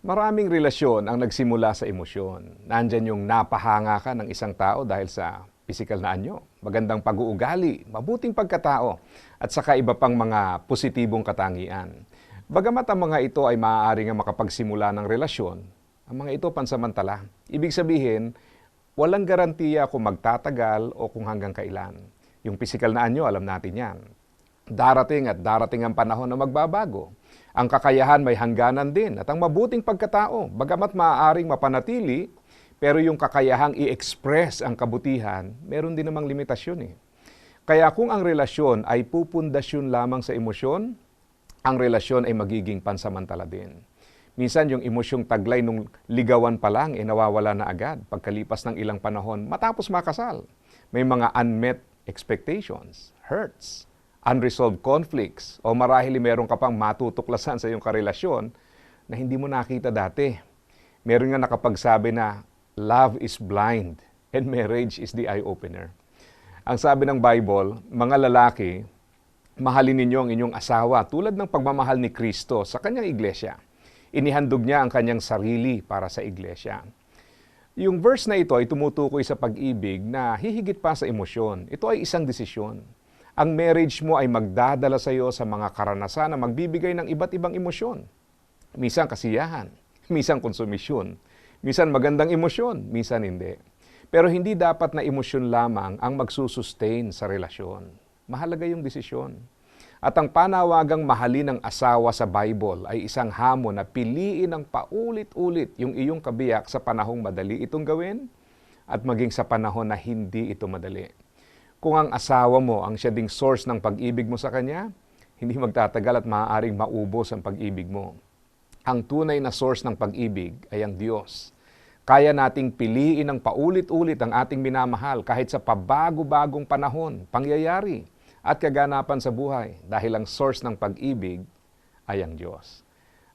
Maraming relasyon ang nagsimula sa emosyon. Nandyan yung napahanga ka ng isang tao dahil sa physical na anyo, magandang pag-uugali, mabuting pagkatao, at saka iba pang mga positibong katangian. Bagamat ang mga ito ay maaari nga makapagsimula ng relasyon, ang mga ito pansamantala. Ibig sabihin, walang garantiya kung magtatagal o kung hanggang kailan. Yung physical na anyo, alam natin yan. Darating at darating ang panahon na magbabago. Ang kakayahan may hangganan din at ang mabuting pagkatao, bagamat maaaring mapanatili, pero yung kakayahang i-express ang kabutihan, meron din namang limitasyon eh. Kaya kung ang relasyon ay pupundasyon lamang sa emosyon, ang relasyon ay magiging pansamantala din. Minsan yung emosyong taglay nung ligawan pa lang, eh nawawala na agad pagkalipas ng ilang panahon matapos makasal. May mga unmet expectations, hurts, unresolved conflicts, o marahil meron ka pang matutuklasan sa iyong karelasyon na hindi mo nakita dati. Meron nga nakapagsabi na, love is blind and marriage is the eye-opener. Ang sabi ng Bible, mga lalaki, mahalin ninyo ang inyong asawa tulad ng pagmamahal ni Kristo sa kanyang iglesia. Inihandog niya ang kanyang sarili para sa iglesia. Yung verse na ito ay tumutukoy sa pag-ibig na hihigit pa sa emosyon. Ito ay isang desisyon. Ang marriage mo ay magdadala sa iyo sa mga karanasan na magbibigay ng iba't ibang emosyon. Minsan kasiyahan, minsan konsumisyon, minsan magandang emosyon, minsan hindi. Pero hindi dapat na emosyon lamang ang magsusustain sa relasyon. Mahalaga yung desisyon. At ang panawagang mahalin ng asawa sa Bible ay isang hamon na piliin ng paulit-ulit yung iyong kabiyak sa panahong madali itong gawin at maging sa panahon na hindi ito madali. Kung ang asawa mo ang siya ding source ng pag-ibig mo sa kanya, hindi magtatagal at maaaring maubos ang pag-ibig mo. Ang tunay na source ng pag-ibig ay ang Diyos. Kaya nating piliin ng paulit-ulit ang ating minamahal kahit sa pabago-bagong panahon, pangyayari, at kaganapan sa buhay dahil ang source ng pag-ibig ay ang Diyos.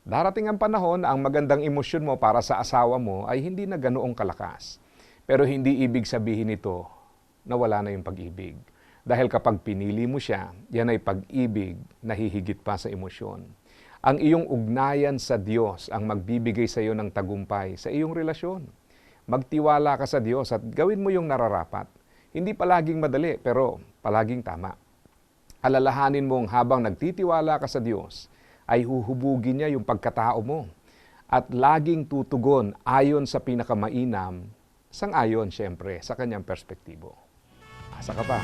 Darating ang panahon na ang magandang emosyon mo para sa asawa mo ay hindi na ganoong kalakas. Pero hindi ibig sabihin ito na wala na yung pag-ibig. Dahil kapag pinili mo siya, yan ay pag-ibig na hihigit pa sa emosyon. Ang iyong ugnayan sa Diyos ang magbibigay sa iyo ng tagumpay sa iyong relasyon. Magtiwala ka sa Diyos at gawin mo yung nararapat. Hindi palaging madali, pero palaging tama alalahanin mong habang nagtitiwala ka sa Diyos, ay huhubugin niya yung pagkatao mo at laging tutugon ayon sa pinakamainam, sang ayon siyempre sa kanyang perspektibo. Asa ka pa?